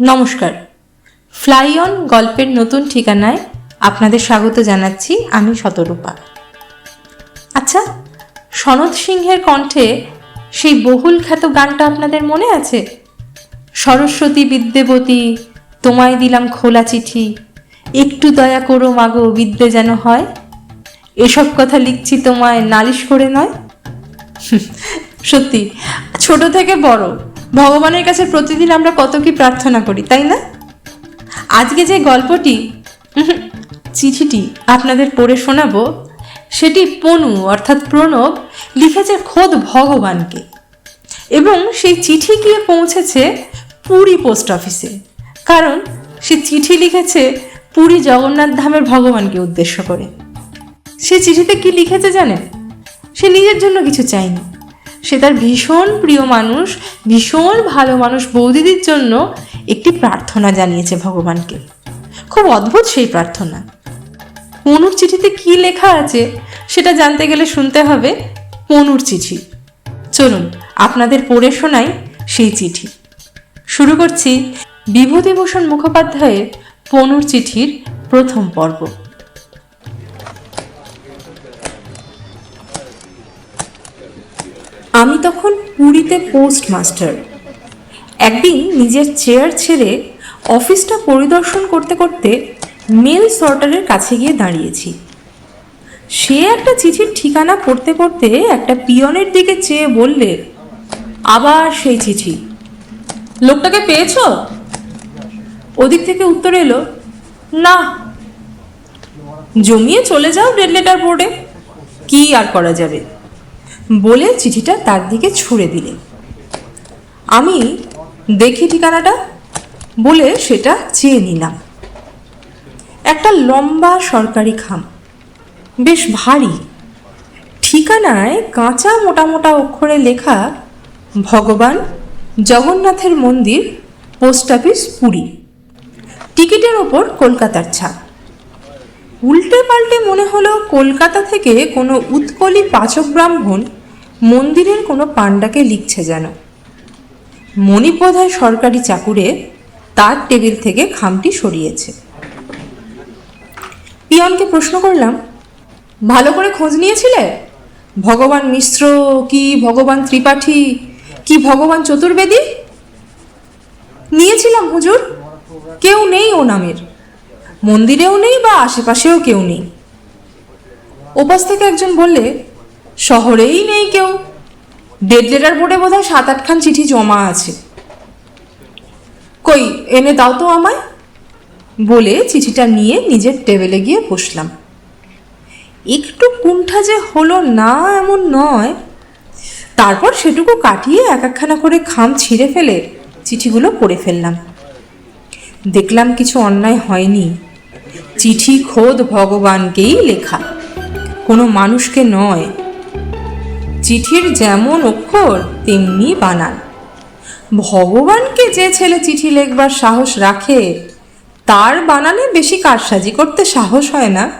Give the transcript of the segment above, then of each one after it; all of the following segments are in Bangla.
নমস্কার। ফ্লাই অন গল্পের নতুন ঠিকানায় আপনাদের স্বাগত জানাচ্ছি আমি শতরূপা। আচ্ছা সনদ সিংহের কণ্ঠে সেই বহুল খ্যাত গানটা আপনাদের মনে আছে? সরস্বতী বিদ্যেবতী, তোমায় দিলাম খোলা চিঠি, একটু দয়া করো মাগো বিদ্যে যেন হয়। এসব কথা লিখছি তোমায়, নালিশ করে নয়? সত্যি, ছোট থেকে বড়। ভগবানের কাছে প্রতিদিন আমরা কত কি প্রার্থনা করি, তাই না? আজকে যে গল্পটি চিঠিটি আপনাদের পড়ে শোনাবো, সেটি পনু, অর্থাৎ প্রণব, লিখেছে খোদ ভগবানকে এবং সেই চিঠি গিয়ে পৌঁছেছে পুরী পোস্ট অফিসে। কারণ সে চিঠি লিখেছে পুরী জগন্নাথ ধামের ভগবানকে উদ্দেশ্য করে। সে চিঠিতে কি লিখেছে জানেন? সে নিজের জন্য কিছু চায়নি। সে তার ভীষণ প্রিয় মানুষ, ভীষণ ভালো মানুষ বৌদিদির জন্য একটি প্রার্থনা জানিয়েছে ভগবানকে। খুব অদ্ভুত সেই প্রার্থনা। পনুর চিঠিতে কি লেখা আছে সেটা জানতে গেলে শুনতে হবে পনুর চিঠি। চলুন, আপনাদের পড়ে শোনাই সেই চিঠি। শুরু করছি বিভূতিভূষণ মুখোপাধ্যায়ের পনুর চিঠির প্রথম পর্ব। আমি তখন পুরীতে পোস্ট মাস্টার একদিন নিজের চেয়ার ছেড়ে অফিসটা পরিদর্শন করতে করতে মেল সর্টারের কাছে গিয়ে দাঁড়িয়েছি। সে একটা চিঠির ঠিকানা পড়তে পড়তে একটা পিয়নের দিকে চেয়ে বললে, আবার সেই চিঠি। লোকটাকে পেয়েছ? ওদিক থেকে উত্তর এলো, না। জমিয়ে চলে যাও রেড লেটার বোর্ডে। কি আর করা যাবে? বলে চিঠিটা তার দিকে ছুঁড়ে দিলে। আমি দেখি ঠিকানাটা, বলে সেটা চেয়ে নিলাম। একটা লম্বা সরকারি খাম, বেশ ভারী। ঠিকানায় কাঁচা মোটা মোটা অক্ষরে লেখা, ভগবান জগন্নাথের মন্দির, পোস্ট অফিস পুরী। টিকিটের ওপর কলকাতার ছাপ। উল্টে পাল্টে মনে হলো কলকাতা থেকে কোনো উৎকলি পাচক ব্রাহ্মণ মন্দিরের কোনো পাণ্ডাকে লিখছে যেন। মণিপ বোধহয় সরকারি চাকুরে তার টেবিল থেকে খামটি সরিয়েছে। পিয়নকে প্রশ্ন করলাম, ভালো করে খোঁজ নিয়েছিলে? ভগবান মিশ্র কি ভগবান ত্রিপাঠী কি ভগবান চতুর্বেদী? নিয়েছিলাম হুজুর, কেউ নেই ও নামের। মন্দিরেও নেই বা আশেপাশেও কেউ নেই। ওপাশ থেকে একজন বললে শহরেই নেই কেউ। ডেড লেটার বোর্ডে বোধ হয় সাত আটখান চিঠি জমা আছে। কই, এনে দাও তো আমায়। বলে চিঠিটা নিয়ে নিজের টেবিলে গিয়ে বসলাম। একটু কুণ্ঠা যে হলো না এমন নয়। তারপর সেটুকু কাটিয়ে এক একখানা করে খাম ছিঁড়ে ফেলে চিঠিগুলো পড়ে ফেললাম। দেখলাম কিছু অন্যায় হয়নি। চিঠি খোদ ভগবানকেই লেখা। কোনো মানুষকে নয় চিঠির যেমন অক্ষর, তেমনি বানান। ভগবানকে যে ছেলে চিঠি লেখবার সাহস রাখে, তার বানানে বেশি কারসাজি করতে সাহস হয় না।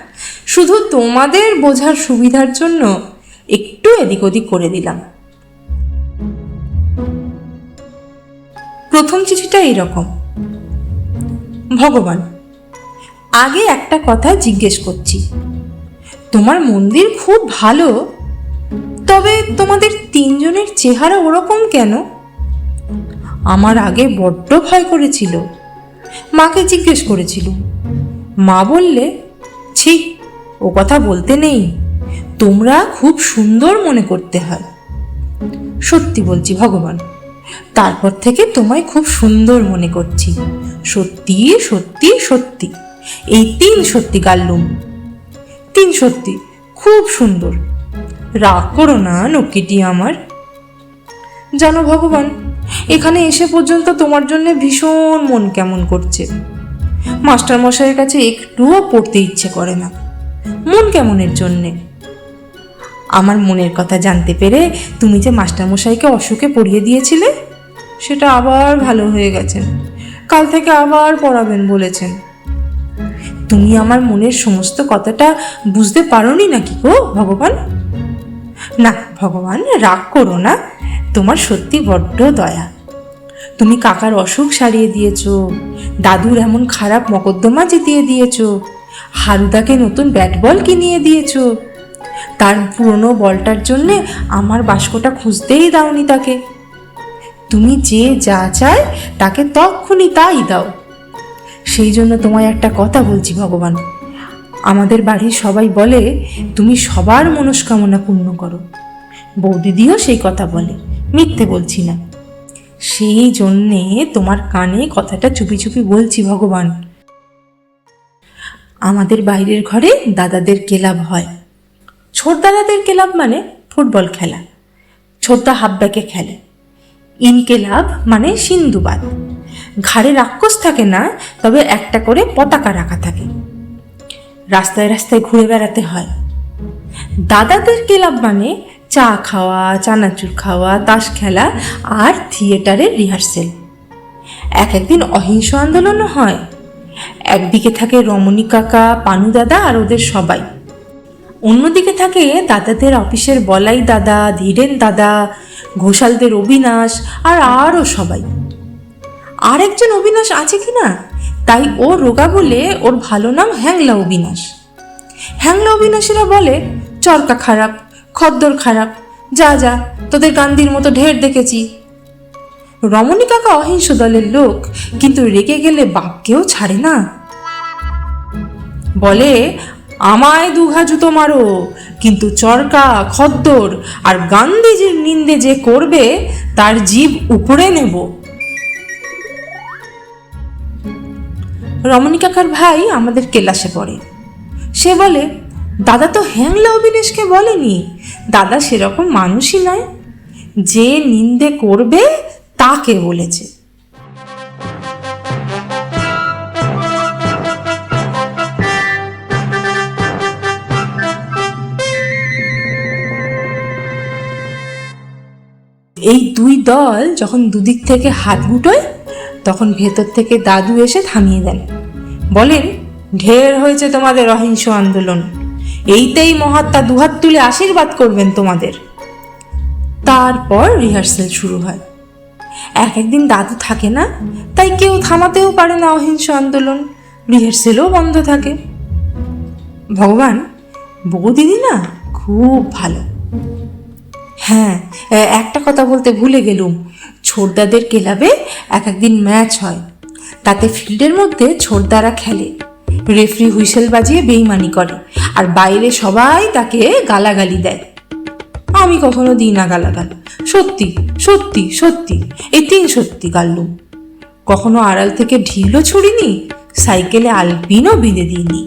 শুধু তোমাদের বোঝার সুবিধার জন্য একটু এদিক ওদিক করে দিলাম। প্রথম চিঠিটা এইরকম। ভগবান, আগে একটা কথা জিজ্ঞেস করছি। তোমার মন্দির খুব ভালো তবে তোমাদের তিনজনের চেহারা ওরকম কেন? আমার আগে বড্ড ভয় করেছিল। মাকে জিজ্ঞেস করেছিল। মা বললে, ছি, ও কথা বলতে নেই। তোমরা খুব সুন্দর মনে করতে হয়। সত্যি বলছি ভগবান, তারপর থেকে তোমায় খুব সুন্দর মনে করছি। সত্যি সত্যি সত্যি, এই তিন সত্যি গাল্লুম তিন সত্যি, খুব সুন্দর। রাগ করো না নক্কিটি আমার। জানো ভগবান, এখানে এসে পর্যন্ত তোমার জন্য ভীষণ মন কেমন করছে। মাস্টার মশাইয়ের কাছে একটুও পড়তে ইচ্ছে করে না। মন কেমনের জন্যে? আমার মনের কথা জানতে পেরে তুমি যে মাস্টারমশাইকে অসুখে পড়িয়ে দিয়েছিলে, সেটা আবার ভালো হয়ে গেছেন কাল থেকে আবার পড়াবেন বলেছেন। তুমি আমার মনের সমস্ত কথাটা বুঝতে পারোনি নাকি গো ভগবান? না, ভগবান, রাগ করো না। তোমার সত্যি বড্ড দয়া। তুমি কাকার অসুখ সারিয়ে দিয়েছ, দাদুর এমন খারাপ মকদ্দমা জিতিয়ে দিয়েছ, হারুদাকে নতুন ব্যাট বল কিনিয়ে দিয়েছ। তার পুরনো বলটার জন্যে আমার বাস্কটা খুঁজতেই দাওনি তাকে। তুমি যে যা চায় তাকে তক্ষুনি তাই দাও। সেই জন্য তোমায় একটা কথা বলছি, ভগবান। আমাদের বাড়ির সবাই বলে, তুমি সবার মনস্কামনা পূর্ণ করো। বৌদিদিও সেই কথা বলে, মিথ্যে বলছি না। সেই জন্যে তোমার কানে কথাটা চুপি চুপি বলছি ভগবান। আমাদের বাইরের ঘরে দাদাদের কেলাব হয়। ছোট দাদাদের ক্লাব মানে ফুটবল খেলা। ছোটদা হাফব্যাকে খেলে। ইনকেলাব মানে সিন্ধুবাদ। ঘাড়ে রাক্ষস থাকে না, তবে একটা করে পতাকা রাখা থাকে। রাস্তায় রাস্তায় ঘুরে বেড়াতে হয়। দাদাদের ক্লাব মানে চা খাওয়া, চানাচুর খাওয়া, তাস খেলা আর থিয়েটারের রিহার্সেল। এক একদিন অহিংস আন্দোলনও হয়। একদিকে থাকে রমণী কাকা, পানু দাদা আর ওদের সবাই। অন্যদিকে থাকে দাদাদের অফিসের বলাই দাদা, ধীরেন দাদা, ঘোষালদের অবিনাশ আর আরও সবাই। আর একজন অবিনাশ আছে কি না? তাই ও রোগা বলে ওর ভালো নাম হ্যাংলা অবিনাশ হ্যাংলা অবিনাশীরা বলে, চরকা খারাপ, খদ্দর খারাপ, যা যা, তোদের গান্ধীর মতো ঢের দেখেছি। রমণী কাকা অহিংস দলের লোক, কিন্তু রেগে গেলে বাপকেও ছাড়ে না। বলে, আমায় দুঘা জুতো মারো, কিন্তু চরকা, খদ্দর আর গান্ধীজির নিন্দে যে করবে, তার জীব উপরে নেব। রমণী কাকার ভাই আমাদের কেলাসে পড়ে। সে বলে, দাদা তো হ্যাংলা অবিনেশকে বলেনি। দাদা সেরকম মানুষই নয়। যে নিন্দে করবে, তাকে বলেছে। এই দুই দল যখন দুদিক থেকে হাত গুটোয় তখন ভেতর থেকে দাদু এসে থামিয়ে দেন। বলেন, ঢের হয়েছে তোমাদের অহিংস আন্দোলন। এইতেই মহাত্মা দুহাত তুলে আশীর্বাদ করবেন তোমাদের। তারপর রিহার্সেল শুরু হয়। এক একদিন দাদু থাকে না, তাই কেউ থামাতেও পারে না অহিংস আন্দোলন। রিহার্সেলও বন্ধ থাকে। ভগবান বৌদিদি না খুব ভালো। হ্যাঁ একটা কথা বলতে ভুলে গেলুম। ছোটদাদের ক্লাবে এক একদিন ম্যাচ হয়। তাতে ফিল্ডের মধ্যে ছোটদারা খেলে। রেফরি হুইসেল বাজিয়ে বেইমানি করে আর বাইরে সবাই তাকে গালাগালি দেয়। আমি কখনো দিই না গালাগাল। সত্যি সত্যি সত্যি এই তিন সত্যি গাল্লুম কখনো আড়াল থেকে ঢিলও ছুড়িনি, সাইকেলে আলপিনও বিঁধে দিইনি।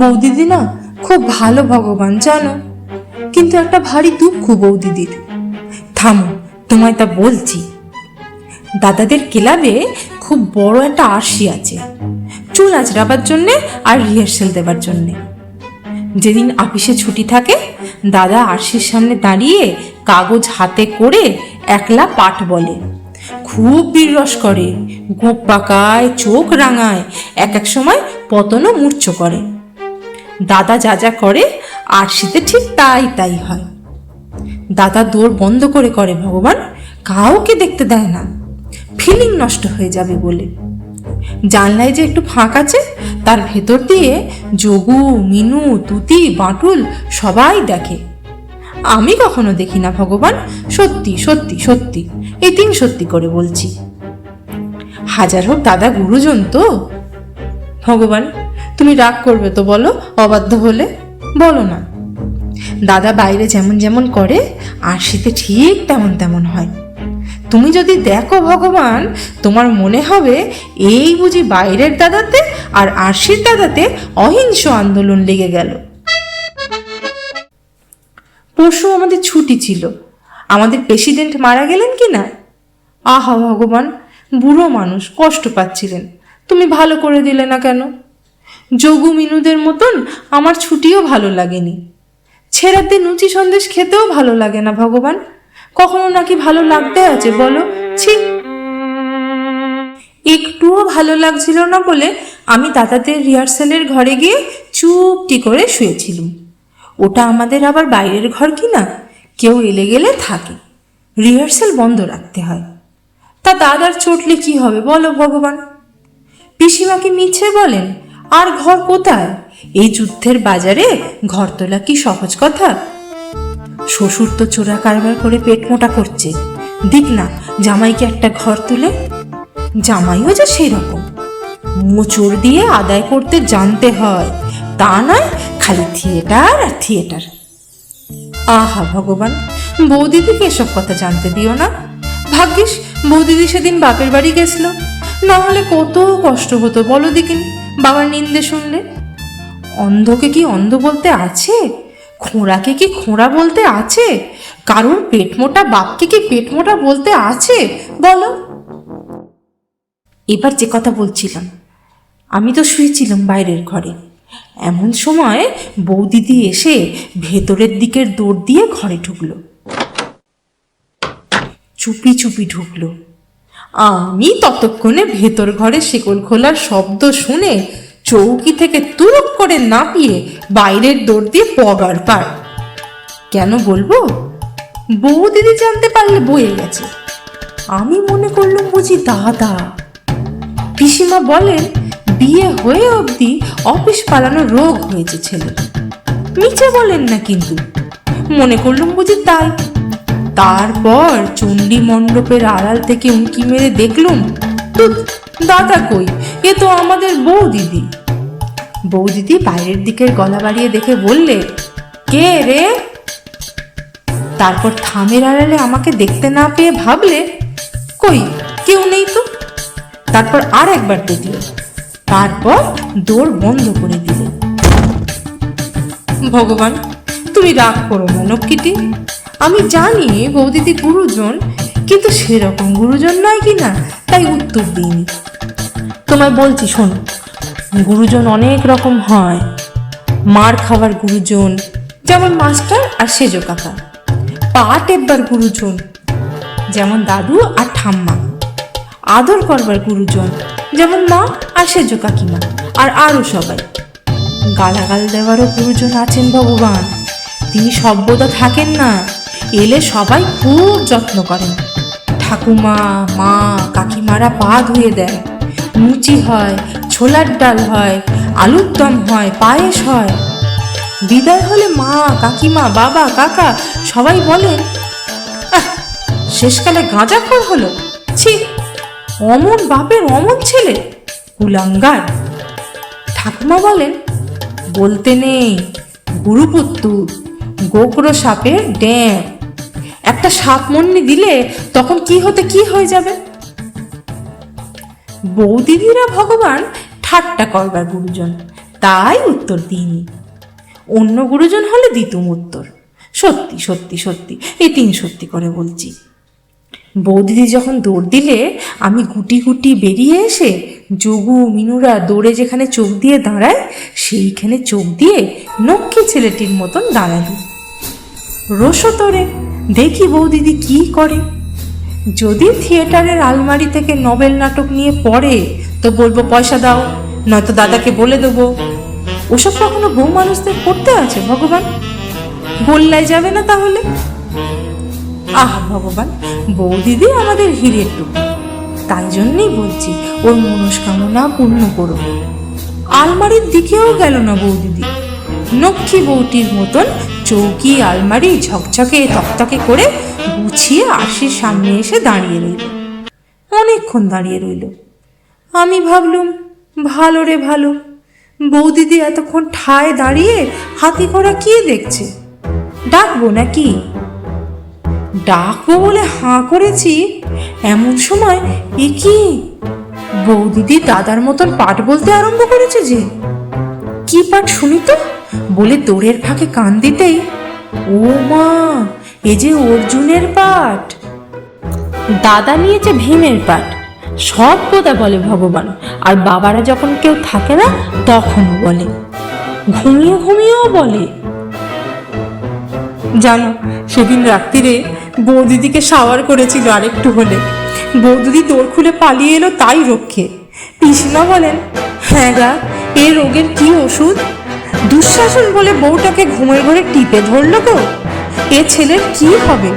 বৌদিদি না খুব ভালো ভগবান জানো, কিন্তু একটা ভারী দুঃখ বৌদিদির। থামো, তোমায় তা বলছি। দাদাদের ক্লাবে খুব বড় একটা আরশি আছে। চুল আঁচড়াবার জন্যে আর রিহার্সেল দেবার জন্যে। যেদিন আপিসে ছুটি থাকে, দাদা আরশির সামনে দাঁড়িয়ে কাগজ হাতে করে একলা পাঠ বলে। খুব বীররস করে, গোপ পাকায় চোখ রাঙায়, এক এক সময় পতনও মূর্ছ করে। দাদা যা যা করে, আরশিতে ঠিক তাই তাই হয়। দাদা দৌড় বন্ধ করে করে ভগবান, কাউকে দেখতে দেয় না। ফিলিং নষ্ট হয়ে যাবে বলে। জানলায় যে একটু ফাঁক আছে, তার ভেতর দিয়ে যোগু, মিনু, তুতি, বাঁটুল সবাই দেখে। আমি কখনো দেখি না ভগবান, সত্যি সত্যি সত্যি, এই তিন সত্যি করে বলছি। হাজার হোক দাদা গুরুজন তো। ভগবান, তুমি রাগ করবে তো বলো, অবাধ্য হলে। বলো না। দাদা বাইরে যেমন যেমন করে, আর শীতে ঠিক তেমন তেমন হয়। তুমি যদি দেখো ভগবান, তোমার মনে হবে এই বুঝি বাইরের দাদাতে আর আরশির দাদাতে অহিংস আন্দোলন লেগে গেল। পরশু আমাদের ছুটি ছিল। আমাদের প্রেসিডেন্ট মারা গেলেন কি না? আহা ভগবান, বুড়ো মানুষ, কষ্ট পাচ্ছিলেন। তুমি ভালো করে দিলে না কেন? যোগু মিনুদের মতন আমার ছুটিও ভালো লাগেনি। ছেড়াতে লুচি সন্দেশ খেতেও ভালো লাগে না, ভগবান। কখনো নাকি ভালো লাগতে আছে, বলো? ছি। একটুও ভালো লাগছিল না বলে আমি দাদাদের রিহার্সালের ঘরে গিয়ে চুপটি করে শুয়েছিলুম। ওটা আমাদের আবার বাইরের ঘর কি না? কেউ এলে গেলে থাকে। রিহার্সেল বন্ধ রাখতে হয়। তা দাদার চটলে কি হবে, বলো ভগবান। পিসিমাকে মিছে বলেন আর ঘর কোথায়? এই যুদ্ধের বাজারে ঘর তোলা কি সহজ কথা? শ্বশুর তো চোরা কারবার করে পেট মোটা করছে। দিক না, জামাইকে একটা ঘর তুলে। জামাইও যে সেই রকম মোচড় দিয়ে আদায় করতে জানতে হয়। তা নয়, খালি থিয়েটার আর থিয়েটার। আহা ভগবান, বৌদিদিকে এসব কথা জানতে দিও না। ভাগ্যিস, বৌদিদি সেদিন বাপের বাড়ি গেছিল। না হলে কত কষ্ট হতো বলো দিকিন বাবার নিন্দে শুনলে? অন্ধকে কি অন্ধ বলতে আছে? খোঁড়াকে কি খোঁড়া বলতে আছে? কারোর পেট মোটা বাপকে কি পেট মোটা বলতে আছে? বলো। এবার যে কথা বলছিলাম, আমি তো শুয়েছিলাম বাইরের ঘরে। এমন সময় বৌদিদি এসে ভেতরের দিকের দৌড় দিয়ে ঘরে ঢুকলো। চুপি চুপি ঢুকলো। আমি ততক্ষণে ভেতর ঘরে শিকল খোলার শব্দ শুনে চৌকি থেকে তুরুক করে নাপিয়ে বাইরের দৌড় দিয়ে পগার পার। কেন বলব? বউ দিদি জানতে পারলে বয়ে গেছে। আমি মনে করলাম বুঝি দাদা। পিসিমা বলেন, বিয়ে হয়ে অবধি অফিস পালানো রোগ হয়েছে ছেলে মিছে বলেন না কিন্তু। মনে করলাম বুঝি তাই। তারপর চণ্ডী মণ্ডপের আড়াল থেকে উঁকি মেরে দেখলুম তো দাদা কই? এ তো আমাদের বউ দিদি বউ দিদি বাইরের দিকের গলা বাড়িয়ে দেখে বললে, কে রে? তারপর থামের আড়ালে আমাকে দেখতে না পেয়ে ভাবলে, কই, কেউ নেই তো? তারপর আর একবার দেখলে, তারপর দৌড় বন্ধ করে দিলে। ভগবান, তুমি রাগ করো না লক্ষ্মীটি আমি জানি বৌদিদি গুরুজন, কিন্তু সেরকম গুরুজন নয় কি না তাই উত্তর দিইনি। তোমায় বলছি, শোনো, গুরুজন অনেক রকম হয়। মার খাবার গুরুজন, যেমন মাস্টার আর সেজো কাকা। পা টেপবার গুরুজন, যেমন দাদু আর ঠাম্মা। আদর করবার গুরুজন, যেমন মা আর সেজো কাকিমা, আর আরও সবাই। গালাগাল দেওয়ারও গুরুজন আছেন ভগবান। তিনি সভ্যতা থাকেন না। এলে সবাই খুব যত্ন করেন ঠাকুমা মা কাকিমারা পা ধুয়ে দেয়। মুচি হয় ছোলার ডাল হয় আলুর দম হয় পায়েস হয়। বিদায় হলে মা কাকিমা বাবা কাকা সবাই বলেন "আহ, শেষকালে গাঁজাখোর হলো। ছি অমন বাপের অমন ছেলে কুলাঙ্গার। ঠাকুমা বলেন বলতে নেই গুরুপুত্তুর গোগ্র সাপের ড্যাম একটা সাপ মন্নি দিলে তখন কি হতে কি হয়ে যাবে? বৌদিদিরা ভগবান ঠাট্টা করবার গুরুজন, তাই উত্তর দিইনি। অন্য গুরুজন হলে দিতুম উত্তর। সত্যি সত্যি সত্যি এই তিন সত্যি করে বলছি। বৌদিদি যখন দৌড় দিলে, আমি গুটি গুটি বেরিয়ে এসে যোগু, মিনুরা দৌড়ে যেখানে চোখ দিয়ে দাঁড়ায়, সেইখানে চোখ দিয়ে নক্ষী ছেলেটির মতন দাঁড়ালি। রোশো তোরে দেখি বৌদিদি কি করে। যদি থিয়েটারের আলমারি থেকে নবেল নাটক নিয়ে পড়ে, তো বলব পয়সা দাও, নয়তো দাদাকে বলে দেবো। ওসব কখনো বউ মানুষদের করতে আছে ভগবান? গোল্লায় যাবে না তাহলে? আহ ভগবান, বৌদিদি আমাদের হিরের টুকু তাই জন্যই বলছি, ওর মনস্কামনা পূর্ণ করো আলমারির দিকেও গেল না বৌদিদি। নক্ষী বউটির মতন চৌকি আলমারি ঝকঝকে তকতকে করে গুছিয়ে আশির সামনে এসে দাঁড়িয়ে রইল। অনেকক্ষণ দাঁড়িয়ে রইল। আমি ভাবলুম, ভালো রে ভালো, বৌদিদি এতক্ষণ ঠায় দাঁড়িয়ে হাতি ঘোড়া কি দেখছে? ডাকবো নাকি? ডাকবো বলে হাঁ করেছি, এমন সময় এ কি? বৌদিদি দাদার মতন পাঠ বলতে আরম্ভ করেছে যে? কি পাঠ শুনি তো? বলে দৌড়ের ফাঁকে কান দিতেই, ও মা, এ যে অর্জুনের পাঠ। দাদা নিয়েছে ভীমের পাঠ। সব কথা বলে ভগবান, আর বাবারা যখন কেউ থাকে না, তখনও বলে। ঘুমিয়ে ঘুমিয়েও বলে। জানো, সেদিন রাত্রিরে বৌদিদিকে সাওয়ার করেছিল আরেকটু হলে। বৌদিদি দৌড় খুলে পালিয়ে এলো তাই রক্ষে। পিসিমা বলেন হ্যাঁ গা, এ রোগের কি ওষুধ? দুঃশাসন বলে বউটাকে ঘুমের ঘরে টিপে ধরলো গো এ ছেলের কি হবে?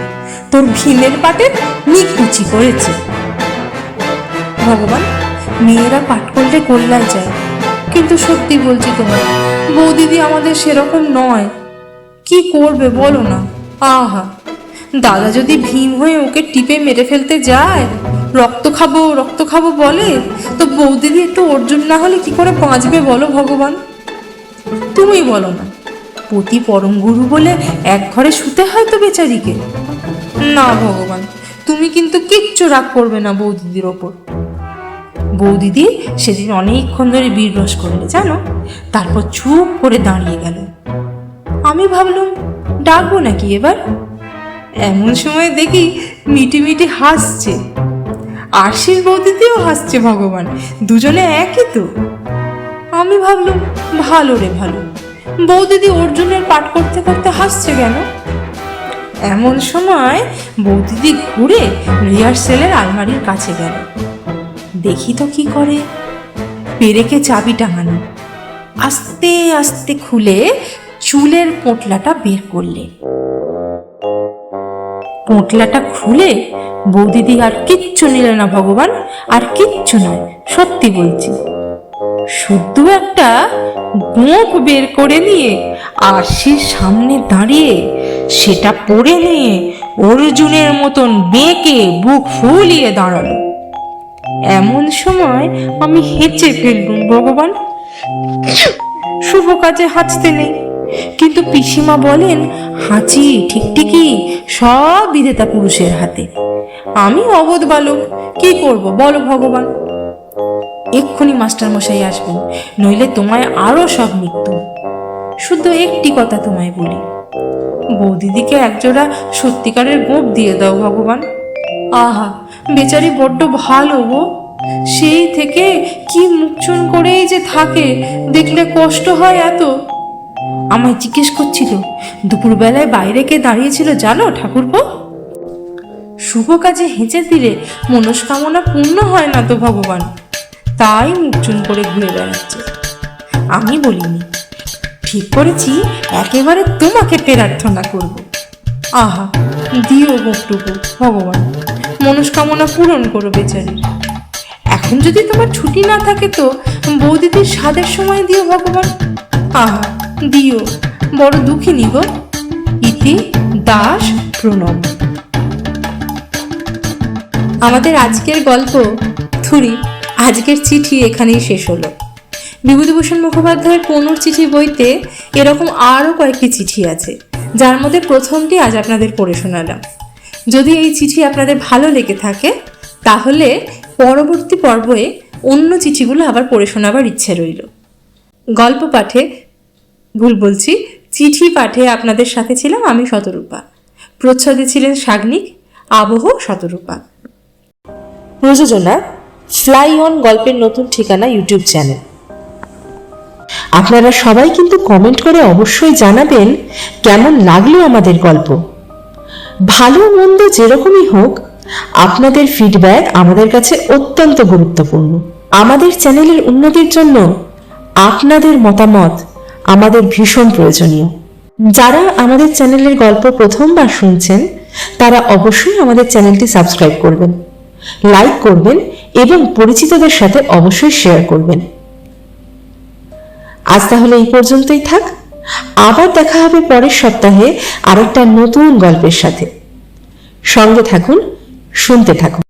তোর ভিনের পাটে নিকুচি করেছে। ভগবান, মেয়েরা পাঠ করলে কল্যাণ যায়। কিন্তু সত্যি বলছি তোমার বৌদিদি আমাদের সেরকম নয়। কি করবে বলো না? আহা, দাদা যদি ভীম হয়ে ওকে টিপে মেরে ফেলতে যায়, রক্ত খাব রক্ত খাব বলে, তো বৌদিদি একটু অর্জুন না হলে কি করে বাঁচবে বলো ভগবান? তুমি বলো না। পতি পরম গুরু বলে এক ঘরে শুতে হয় তো বেচারিকে। না ভগবান, তুমি কিন্তু কিচ্ছু রাগ করবে না বৌদিদির ওপর। বৌদিদি সেদিন অনেকক্ষণ ধরে বীররস করলে, জানো? তারপর চুপ করে দাঁড়িয়ে গেল। আমি ভাবলাম, ডাকবো নাকি এবার? এমন সময় দেখি মিটি মিটি হাসছে। আশিস বৌদিদিও হাসছে ভগবান, দুজনে একই তো। আমি ভাবলাম, ভালো রে ভালো। বৌদিদি অর্জুনের পাঠ করতে করতে হাসছে কেন? এমন সময় বৌদিদি ঘুরে রিহার্সেলের আলমারির কাছে গেল। দেখি তো কি করে। পেরেকে চাবি টাঙানো। আস্তে আস্তে খুলে চুলের পোটলাটা বের করলে। পোটলাটা খুলে বৌদিদি আর কিচ্ছু নিলে না ভগবান, আর কিচ্ছু নয়, সত্যি বলছি। শুদ্ধ একটা গোপ বের করে নিয়ে আরশির সামনে দাঁড়িয়ে সেটা পড়ে নিয়ে অর্জুনের মতন বেঁকে বুক ফুলিয়ে দাঁড়াল। এমন সময় আমি হেঁচে ফেললুম, ভগবান। শুভ কাজে হাঁচতে নেই। কিন্তু পিসিমা বলেন, হাঁচি ঠিকঠিকই সব বিধেতা পুরুষের হাতে। আমি অবোধ বালক, কি করব বলো ভগবান? এক্ষুনি মাস্টার মশাই আসবেন, নইলে তোমায় আরও সব মৃত্যু। শুধু একটি কথা তোমায় বলি। বৌদিদিকে একজোড়া সত্যিকারের গোপ দিয়ে দাও ভগবান। আহা, বেচারি বড্ড ভালো গো। সেই থেকে কি মুখচুন করেই যে থাকে, দেখলে কষ্ট হয় এত। আমায় জিজ্ঞেস করছিল, দুপুরবেলায় বাইরে কে দাঁড়িয়েছিল জানো ঠাকুরপো? শুভ কাজে হেঁচে দিলে মনস্কামনা পূর্ণ হয় না তো ভগবান? তাই মুখচুন করে ঘুরে বেড়াচ্ছে। আমি বলিনি, ঠিক করেছি, একেবারে তোমাকে প্রার্থনা করব। আহা, দিও গোপটুকু ভগবান, মনস্কামনা পূরণ করো বেচারি। এখন যদি তোমার ছুটি না থাকে তো বৌদিদির স্বাদের সময় দিও ভগবান। আহা, দিও, বড় দুঃখিনী গো। ইতি দাস প্রণব। আমাদের আজকের গল্প থুরি। আজকের চিঠি এখানেই শেষ হলো। বিভূতিভূষণ মুখোপাধ্যায়ের পনুর চিঠি বইতে এরকম আরও কয়েকটি চিঠি আছে, যার মধ্যে প্রথমটি আজ আপনাদের পড়ে শোনালাম। যদি এই চিঠি আপনাদের ভালো লেগে থাকে, তাহলে পরবর্তী পর্বে অন্য চিঠিগুলো আবার পড়ে শোনাবার ইচ্ছে রইল। গল্প পাঠে ভুল বলছি, চিঠি পাঠে আপনাদের সাথে ছিলাম আমি শতরূপা। প্রচ্ছদে ছিলেন সাগ্নিক, আবহ শতরূপা। প্রযোজনা ফ্লাই অন গল্পের নতুন ঠিকানা ইউটিউব চ্যানেল আপনারা সবাই কিন্তু কমেন্ট করে অবশ্যই জানাবেন কেমন লাগল আমাদের গল্প। ভালো মন্দ যেরকমই হোক, আপনাদের ফিডব্যাক আমাদের কাছে অত্যন্ত গুরুত্বপূর্ণ। আমাদের চ্যানেলের উন্নতির জন্য আপনাদের মতামত আমাদের ভীষণ প্রয়োজনীয়। যারা আমাদের চ্যানেলের গল্প প্রথমবার শুনছেন, তারা অবশ্যই আমাদের চ্যানেলটি সাবস্ক্রাইব করবেন। লাইক করবেন এবং পরিচিতদের সাথে অবশ্যই শেয়ার করবেন। আজ তাহলে এই পর্যন্তই থাক। আবার দেখা হবে পরের সপ্তাহে আরেকটা নতুন গল্পের সাথে। সঙ্গে থাকুন, শুনতে থাকুন।